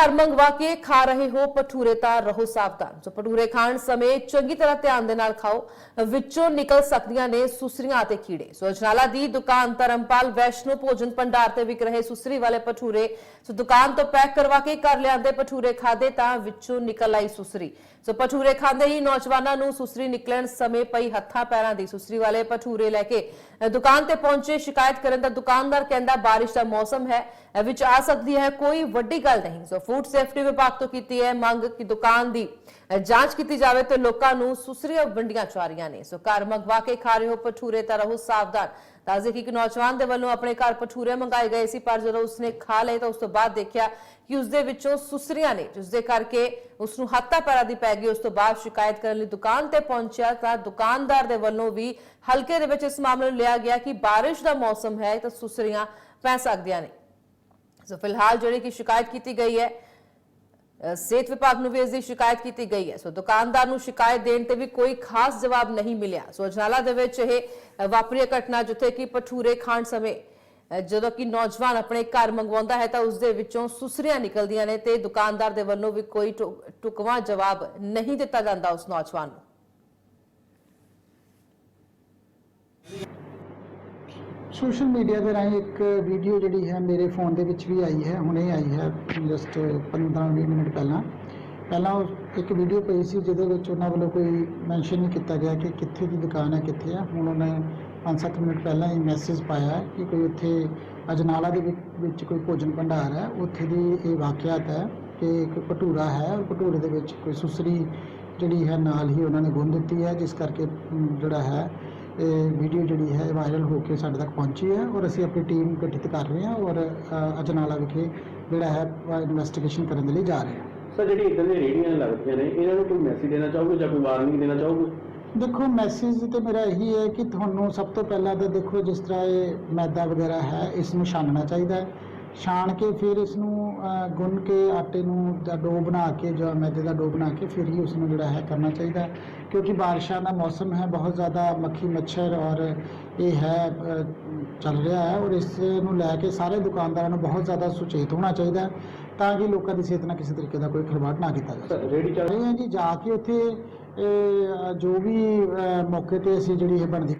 ਘਰ ਮੰਗਵਾ ਕੇ ਖਾ ਰਹੇ ਹੋ ਭਟੂਰੇ ਤਾਂ ਰਹੋ ਸਾਵਧਾਨ। ਜੋ ਭਟੂਰੇ ਖਾਣ ਸਮੇਂ ਚੰਗੀ ਤਰ੍ਹਾਂ ਧਿਆਨ ਦੇ ਨਾਲ ਖਾਓ, ਵਿੱਚੋਂ ਨਿਕਲ ਸਕਦੀਆਂ ਨੇ ਸੁਸਰੀਆਂ ਅਤੇ ਕੀੜੇ। ਸੋ ਅਜਨਾਲਾ ਦੀ ਦੁਕਾਨ ਧਰਮਪਾਲ ਵੈਸ਼ਨੋ ਭੋਜਨ ਭੰਡਾਰ ਤੇ ਵਿਕ ਰਹੇ ਸੁਸਰੀ ਵਾਲੇ ਭਟੂਰੇ। ਸੋ ਦੁਕਾਨ ਤੋਂ ਪੈਕ ਕਰਵਾ ਕੇ ਘਰ ਲਿਆਂਦੇ ਭਟੂਰੇ ਖਾਦੇ ਤਾਂ ਵਿੱਚੋਂ ਨਿਕਲ ਆਈ ਸੁਸਰੀ। ਸੋ ਭਟੂਰੇ ਖਾਂਦੇ ਹੀ ਨੌਜਵਾਨਾਂ ਨੂੰ ਸੁਸਰੀ ਨਿਕਲਣ ਸਮੇਂ ਪਈ ਹੱਥਾਂ ਪੈਰਾਂ ਦੀ ਸੁਸਰੀ ਵਾਲੇ ਭਟੂਰੇ ਲੈ ਕੇ ਦੁਕਾਨ ਤੇ ਪਹੁੰਚੇ ਸ਼ਿਕਾਇਤ ਕਰਨ ਦਾ ਦੁਕਾਨਦਾਰ ਕਹਿੰਦਾ, ਬਾਰਿਸ਼ ਦਾ ਮੌਸਮ ਹੈ ਵਿੱਚ ਆ ਸਕਦੀ ਹੈ, ਕੋਈ ਵੱਡੀ ਗੱਲ ਨਹੀਂ। ਸੋ ਫੂਡ ਸੇਫਟੀ ਵਿਭਾਗ ਤੋਂ ਕੀਤੀ ਹੈ ਮੰਗ ਕਿ ਦੁਕਾਨ ਦੀ ਜਾਂਚ ਕੀਤੀ ਜਾਵੇ ਤੇ ਲੋਕਾਂ ਨੂੰ ਸੁਸਰੀਆਂ ਵੰਡੀਆਂ ਜਾ ਰਹੀਆਂ ਨੇ। ਸੋ ਘਰ ਮੰਗਵਾ ਕੇ ਖਾ ਰਹੇ ਹੋ ਭਟੂਰੇ ਤਾਂ ਰਹੋ ਸਾਵਧਾਨ। ਤਾਜ਼ੇ ਕਿ ਇੱਕ ਨੌਜਵਾਨ ਦੇ ਵੱਲੋਂ ਆਪਣੇ ਘਰ ਭਟੂਰੇ ਮੰਗਾਏ ਗਏ ਸੀ, ਪਰ ਜਦੋਂ ਉਸਨੇ ਖਾ ਲਏ ਤਾਂ ਉਸ ਤੋਂ ਬਾਅਦ ਦੇਖਿਆ ਕਿ ਉਸ ਦੇ ਵਿੱਚੋਂ ਸੁਸਰੀਆਂ ਨੇ ਜਿਸ ਦੇ ਕਰਕੇ ਉਸ ਨੂੰ ਹੱਥਾਂ ਪੈਰਾਂ ਦੀ ਪੈ ਗਈ। ਉਸ ਤੋਂ ਬਾਅਦ ਸ਼ਿਕਾਇਤ ਕਰਨ ਲਈ ਦੁਕਾਨ ਤੇ ਪਹੁੰਚਿਆ ਤਾਂ ਦੁਕਾਨਦਾਰ ਦੇ ਵੱਲੋਂ ਵੀ ਹਲਕੇ ਦੇ ਵਿੱਚ ਇਸ ਮਾਮਲੇ ਨੂੰ ਲਿਆ ਗਿਆ ਕਿ ਬਾਰਿਸ਼ ਦਾ ਮੌਸਮ ਹੈ ਤਾਂ ਸੁਸਰੀਆਂ ਪੈ ਸਕਦੀਆਂ ਨੇ। ਸੋ ਫਿਲਹਾਲ ਜਿਹੜੀ ਕਿ ਸ਼ਿਕਾਇਤ ਕੀਤੀ ਗਈ ਹੈ ਸਿਹਤ ਵਿਭਾਗ ਨੂੰ ਵੀ ਇਸ ਦੀ ਸ਼ਿਕਾਇਤ ਕੀਤੀ ਗਈ ਹੈ ਸੋ ਦੁਕਾਨਦਾਰ ਨੂੰ ਸ਼ਿਕਾਇਤ ਦੇਣ ਤੇ ਵੀ ਕੋਈ ਖਾਸ ਜਵਾਬ ਨਹੀਂ ਮਿਲਿਆ ਸੋ ਅਜਨਾਲਾ ਦੇ ਵਿੱਚ ਇਹ ਵਾਪਰੀ ਘਟਨਾ ਜਿੱਥੇ ਕਿ ਭਟੂਰੇ ਖਾਣ ਸਮੇਂ ਜਦੋਂ ਕਿ ਨੌਜਵਾਨ ਆਪਣੇ ਘਰ ਮੰਗਵਾਉਂਦਾ ਹੈ ਤਾਂ ਉਸ ਦੇ ਵਿੱਚੋਂ ਸੁਸਰੀਆਂ ਨਿਕਲਦੀਆਂ ਨੇ ਤੇ ਦੁਕਾਨਦਾਰ ਦੇ ਵੱਲੋਂ ਵੀ ਕੋਈ ਟੁ- ਟੁਕਵਾਂ ਜਵਾਬ ਨਹੀਂ ਦਿੱਤਾ ਜਾਂਦਾ ਉਸ ਨੌਜਵਾਨ ਨੂੰ ਸੋਸ਼ਲ ਮੀਡੀਆ ਦੇ ਰਾਹੀਂ ਇੱਕ ਵੀਡੀਓ ਜਿਹੜੀ ਹੈ ਮੇਰੇ ਫੋਨ ਦੇ ਵਿੱਚ ਵੀ ਆਈ ਹੈ, ਹੁਣੇ ਆਈ ਹੈ ਜਸਟ 15-20 ਮਿੰਟ ਪਹਿਲਾਂ। ਪਹਿਲਾਂ ਉਹ ਇੱਕ ਵੀਡੀਓ ਪਈ ਸੀ, ਜਿਹਦੇ ਵਿੱਚ ਉਹਨਾਂ ਵੱਲੋਂ ਕੋਈ ਮੈਂਸ਼ਨ ਨਹੀਂ ਕੀਤਾ ਗਿਆ ਕਿ ਕਿੱਥੇ ਦੀ ਦੁਕਾਨ ਹੈ, ਕਿੱਥੇ ਹੈ ਹੁਣ ਉਹਨੇ 5-7 ਮਿੰਟ ਪਹਿਲਾਂ ਹੀ ਮੈਸੇਜ ਪਾਇਆ ਕਿ ਕੋਈ ਉੱਥੇ ਅਜਨਾਲਾ ਦੇ ਵਿੱਚ- ਵਿੱਚ ਕੋਈ ਭੋਜਨ ਭੰਡਾਰ ਹੈ। ਉੱਥੇ ਦੀ ਇਹ ਵਾਕਿਆਤ ਹੈ ਕਿ ਇੱਕ ਭਟੂਰਾ ਹੈ। ਔਰ ਭਟੂਰੇ ਦੇ ਵਿੱਚ ਕੋਈ ਸੁਸਰੀ ਜਿਹੜੀ ਹੈ, ਨਾਲ ਹੀ ਉਹਨਾਂ ਨੇ ਗੁੰਨ ਦਿੱਤੀ ਹੈ, ਜਿਸ ਕਰਕੇ, ਜਿਹੜਾ ਹੈ ਇਹ ਵੀਡੀਓ ਜਿਹੜੀ ਹੈ ਵਾਇਰਲ ਹੋ ਕੇ ਸਾਡੇ ਤੱਕ ਪਹੁੰਚੀ ਹੈ ਔਰ ਅਸੀਂ ਆਪਣੀ ਟੀਮ ਗਠਿਤ ਕਰ ਰਹੇ ਹਾਂ ਔਰ ਅਜਨਾਲਾ ਵਿਖੇ ਜਿਹੜਾ ਹੈ ਇਨਵੈਸਟੀਗੇਸ਼ਨ ਕਰਨ ਦੇ ਲਈ ਜਾ ਰਹੇ ਹਾਂ। ਸਰ ਜਿਹੜੀ ਇਦਾਂ ਦੀਆਂ ਰੇਹੜੀਆਂ ਲੱਗਦੀਆਂ ਨੇ ਇਹਨਾਂ ਨੂੰ ਕੋਈ ਮੈਸੇਜ ਦੇਣਾ ਚਾਹੋਗੇ ਜਾਂ ਕੋਈ ਵਾਰਨਿੰਗ ਦੇਣਾ ਚਾਹੋਗੇ? ਦੇਖੋ ਮੈਸੇਜ ਤੇ ਮੇਰਾ ਇਹੀ ਹੈ ਕਿ ਤੁਹਾਨੂੰ ਸਭ ਤੋਂ ਪਹਿਲਾਂ ਤਾਂ ਦੇਖੋ ਜਿਸ ਤਰ੍ਹਾਂ ਇਹ ਮੈਦਾ ਵਗੈਰਾ ਹੈ ਇਸ ਨੂੰ ਛਾਨਣਾ ਚਾਹੀਦਾ ਹੈ। ਛਾਣ ਕੇ ਫਿਰ ਇਸ ਨੂੰ ਗੁੰਨ ਕੇ ਆਟੇ ਨੂੰ ਜਾਂ ਡੋ ਬਣਾ ਕੇ ਜਾਂ ਮੈਦੇ ਦਾ ਡੋ ਬਣਾ ਕੇ ਫਿਰ ਹੀ ਉਸ ਨੂੰ ਜਿਹੜਾ ਹੈ ਕਰਨਾ ਚਾਹੀਦਾ ਕਿਉਂਕਿ ਬਾਰਿਸ਼ਾਂ ਦਾ ਮੌਸਮ ਹੈ ਬਹੁਤ ਜ਼ਿਆਦਾ ਮੱਖੀ ਮੱਛਰ ਔਰ ਇਹ ਹੈ ਚੱਲ ਰਿਹਾ ਹੈ ਔਰ ਇਸ ਨੂੰ ਲੈ ਕੇ ਸਾਰੇ ਦੁਕਾਨਦਾਰਾਂ ਨੂੰ ਬਹੁਤ ਜ਼ਿਆਦਾ ਸੁਚੇਤ ਹੋਣਾ ਚਾਹੀਦਾ ਤਾਂ ਕਿ ਲੋਕਾਂ ਦੀ ਸਿਹਤ ਨਾਲ ਕਿਸੇ ਤਰੀਕੇ ਦਾ ਕੋਈ ਖਿਲਵਾੜ ਨਾ ਕੀਤਾ ਜਾ ਸਕੇ। ਸਰ ਰੇਹੜੀ ਚੱਲ ਰਹੇ ਹਾਂ ਜੀ ਜਾ ਕੇ ਉੱਥੇ ਜੋ ਵੀ ਮੌਕੇ ਤੇ ਅਸੀਂ ਜਿਹੜੀ ਇਹ ਬਣਦੀ